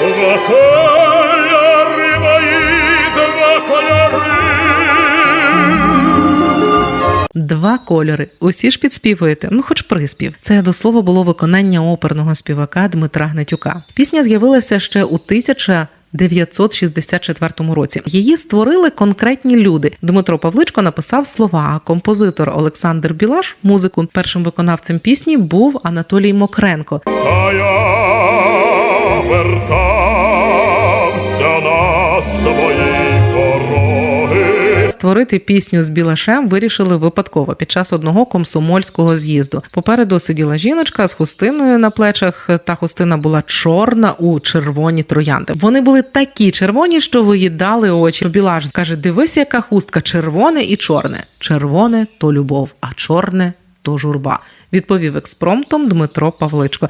Два кольори мої, два кольори. Два кольори. Усі ж підспівуєте. Ну, хоч приспів. Це до слова було виконання оперного співака Дмитра Гнатюка. Пісня з'явилася ще у 1964 році. Її створили конкретні люди. Дмитро Павличко написав слова. а Композитор Олександр Білаш музику. Першим виконавцем пісні був Анатолій Мокренко. Та я вертався на свої пороги. Створити пісню з Білашем вирішили випадково під час одного комсомольського з'їзду. Попереду сиділа жіночка з хустиною на плечах. Та хустина була чорна у червоні троянди. Вони були такі червоні, що виїдали очі. Білаш каже: дивись, яка хустка червоне і чорне. Червоне то любов, а чорне то журба. Відповів експромтом Дмитро Павличко.